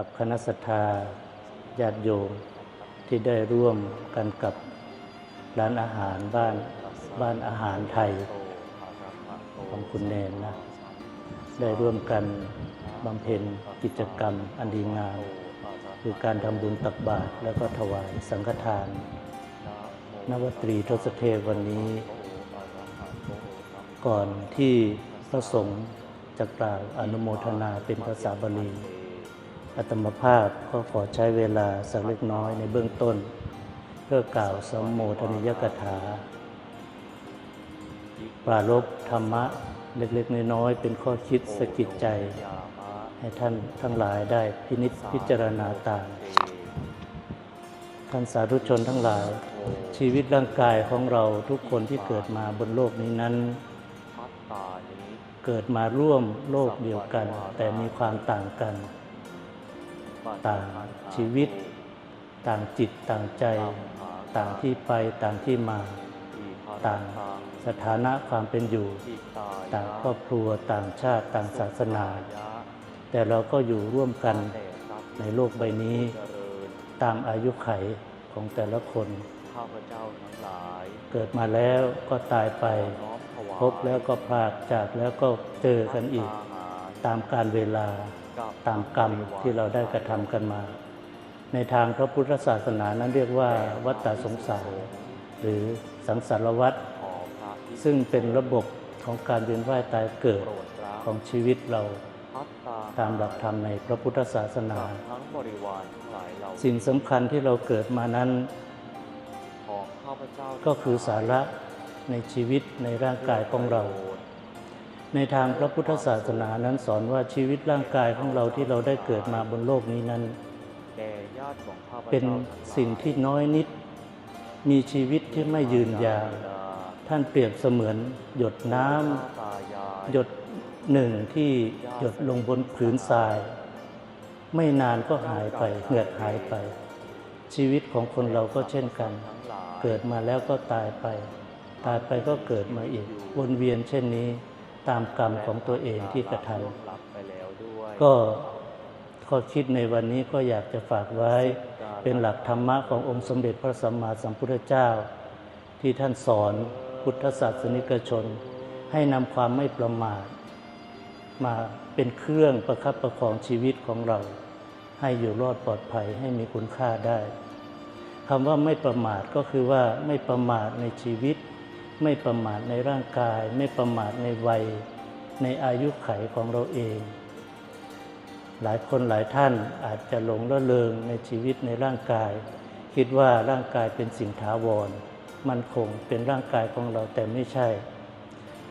กับคณะสัทธาญาติโยมที่ได้ร่วมกันกับร้านอาหารบ้านบ้านอาหารไทยของคุณเนนนะ ได้ร่วมกันบำเพ็ญกิจกรรมอันดีงาม คือการทำบุญตักบาตรแล้วก็ถวายสังฆทาน นวตรีทศเทพวันนี้ ก่อนที่พระสงฆ์จะกล่าวอนุโมทนาเป็นภาษาบาลี อัตมภาพก็ขอใช้เวลาสักเล็กน้อยในเบื้องต้น เพื่อกล่าวสมโมทนิยกถา ปรารบธรรมะเล็กๆน้อยๆเป็นข้อคิดสะกิดใจ ให้ท่านทั้งหลายได้พินิจพิจารณาตามท่านสาธุชนทั้งหลาย ชีวิตร่างกายของเราทุกคนที่เกิดมาบนโลกนี้นั้น เกิดมาร่วมโลกเดียวกัน แต่มีความต่างกัน ต่างชีวิต ต่างจิตต่างใจ ต่างที่ไปต่างที่มา ต่างสถานะความเป็นอยู่ ต่างครอบครัวต่างชาติต่างศาสนา แต่เราก็อยู่ร่วมกันในโลกใบนี้ ตามอายุไขของแต่ละคนข้าพเจ้าทั้งหลายเกิดมาแล้วก็ตายไปน้อมถวายพบแล้วก็พลากจากแล้วก็เจอกันอีกอาหารตามการเวลากับ ตามกรรมที่เราได้กระทำกันมา ในทางพระพุทธศาสนานั้นเรียกว่าวัฏสงสารหรือสังสารวัฏซึ่งเป็นระบบของการเวียนว่ายตายเกิดของชีวิตเราตามหลักธรรมในพระพุทธศาสนา สิ่งสำคัญที่เราเกิดมานั้น ก็คือสาระในชีวิตในร่างกายของเรา ในทางพระพุทธศาสนานั้นสอนว่าชีวิตร่างกายของเราที่เราได้เกิดมาบนโลกนี้นั้นแด่ญาติของข้าพเจ้าเป็นสิ่งที่น้อยนิด มีชีวิตที่ไม่ยืนยาว ท่านเปรียบเสมือน หยดน้ำตายายหยดหนึ่งที่หยดลงบนผืนทราย ไม่นานก็หายไปเหือดหายไป ชีวิตของคนเราก็เช่นกันทั้งหลายเกิดมาแล้วก็ตายไป ตายไปก็เกิดมาอีกวนเวียนเช่นนี้ ตามกรรมของตัวเองที่กระทล่วงลับไปแล้วด้วยำก็ข้อคิดในวันนี้ก็อยากจะฝากไว้เป็นหลักธรรมะขององค์สมเด็จพระสัมมาสัมพุทธเจ้า ที่ท่านสอนพุทธศาสนิกชน ให้นำความไม่ประมาทมาเป็นเครื่องประคับประคองชีวิตของเรา ให้อยู่รอดปลอดภัยให้มีคุณค่าได้คำว่าไม่ประมาทก็คือว่าไม่ประมาทในชีวิต ไม่ประมาทในร่างกาย ไม่ประมาทในวัย ในอายุไขของเราเอง หลายคนหลายท่านอาจจะหลงละเลงในชีวิตในร่างกาย คิดว่าร่างกายเป็นสิ่งถาวร มันคงเป็นร่างกายของเราแต่ไม่ใช่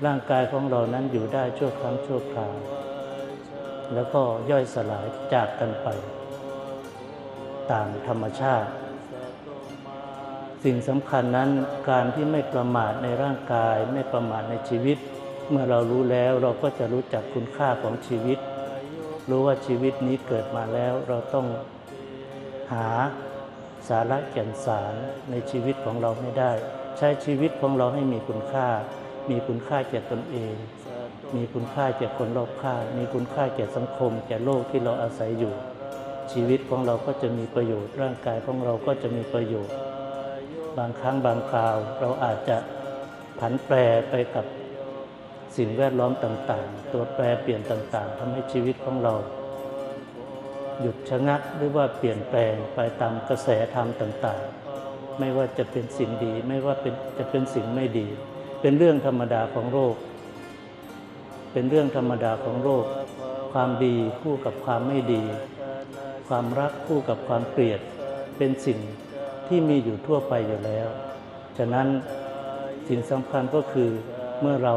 ร่างกายของเรานั้นอยู่ได้ชั่วครั้งชั่วคราวแล้วก็ย่อยสลายจากกันไป ตามธรรมชาติ สิ่งสำคัญนั้นการที่ไม่ประมาทในร่างกาย ไม่ประมาทในชีวิต เมื่อเรารู้แล้วเราก็จะรู้จักคุณค่าของชีวิต รู้ว่าชีวิตนี้เกิดมาแล้วเราต้องหาสาระแก่นสารในชีวิตของเราให้ได้ ใช้ชีวิตของเราให้มีคุณค่า มีคุณค่าแก่ตนเอง มีคุณค่าแก่คนรอบข้างมีคุณค่าแก่สังคม แก่โลกที่เราอาศัยอยู่ ชีวิตของเราก็จะมีประโยชน์ ร่างกายของเราก็จะมีประโยชน์ บางครั้งบางคราว เราอาจจะผันแปรไปกับสิ่งแวดล้อมต่างๆ ตัวแปรเปลี่ยนต่างๆทำให้ชีวิตของเรา หยุดชะงักหรือว่าเปลี่ยนแปลงไปตามกระแสธรรมต่างๆ ไม่ว่าจะเป็นสิ่งดี ไม่ว่าเป็นจะเป็นสิ่งไม่ดี เป็นเรื่องธรรมดาของโลกเป็นเรื่องธรรมดาของโลกความดีคู่กับความไม่ดี ความรักคู่กับความเกลียด เป็นสิ่ง ที่มีอยู่ทั่วไปอยู่แล้ว ฉะนั้นสิ่งสำคัญก็คือเมื่อเรา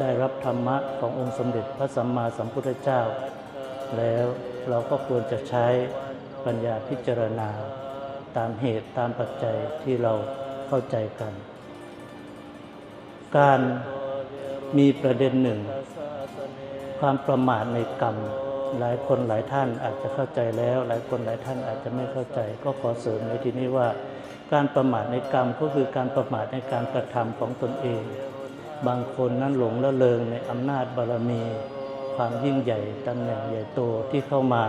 ได้รับธรรมะขององค์สมเด็จพระสัมมาสัมพุทธเจ้า แล้วเราก็ควรจะใช้ปัญญาพิจารณา ตามเหตุตามปัจจัยที่เราเข้าใจกัน การมีประเด็นหนึ่ง ความประมาทในกรรม หลายคนหลายท่านอาจจะเข้าใจแล้ว หลายคนหลายท่านอาจจะไม่เข้าใจ ก็ขอเสริมในที่นี้ว่า การประมาทในกรรมก็คือการประมาทในการกระทำของตนเอง บางคนนั้นหลงละเลงในอำนาจบารมี ความยิ่งใหญ่ตำแหน่งใหญ่โตที่เข้ามา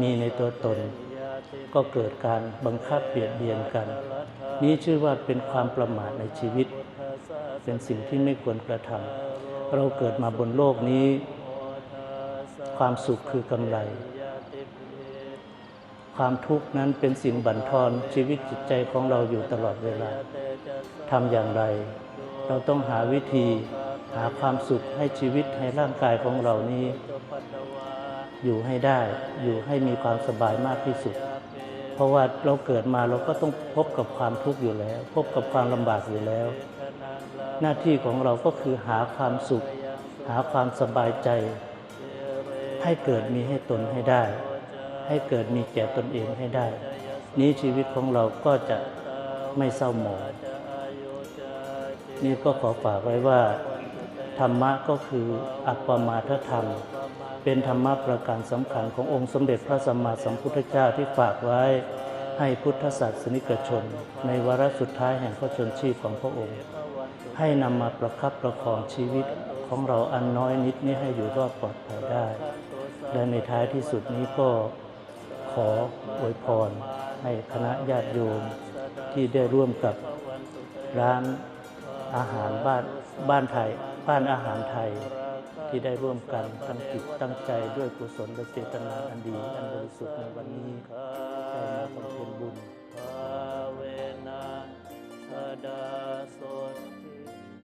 มีในตัวตน ก็เกิดการบังคับเบียดเบียนกัน นี้ชื่อว่าเป็นความประมาทในชีวิต เป็นสิ่งที่ไม่ควรกระทำเราเกิดมาบนโลกนี้ ความสุขคือกำไร ความทุกข์นั้นเป็นสิ่งบั่นทอนชีวิตจิตใจของเราอยู่ตลอดเวลาทำอย่างไร เราต้องหาวิธีหาความสุขให้ชีวิตให้ร่างกายของเรานี้ อยู่ให้ได้อยู่ให้มีความสบายมากที่สุด เพราะว่าเราเกิดมาเราก็ต้องพบกับความทุกข์อยู่แล้ว พบกับความลำบากอยู่แล้ว หน้าที่ของเราก็คือหาความสุข หาความสบายใจ ให้เกิดมีให้ตนให้ได้ ให้เกิดมีแก่ตนเองให้ได้ นี้ชีวิตของเราก็จะไม่เศร้าหมองนี่ก็ขอฝากไว้ว่า ธรรมะก็คืออัปปมาทธรรม เป็นธรรมะประการสำคัญขององค์สมเด็จพระสัมมาสัมพุทธเจ้าที่ฝากไว้ให้พุทธศาสนิกชน ในวาระสุดท้ายแห่งพระชนชีพของพระองค์ ให้นำมาประคับประคองชีวิตของเราอันน้อยนิดนี้ให้อยู่รอดปลอดภัยได้ และในท้ายที่สุดนี้ก็ขออวยพรให้คณะญาติโยมที่ได้ร่วมกับร้านอาหารบ้านบ้านไทยบ้านอาหารไทยที่ได้ร่วมกันตั้งจิตตั้งใจด้วยกุศลและเจตนาอันดีอันบริสุทธิ์ในวันนี้ได้มาบำเพ็ญบุญ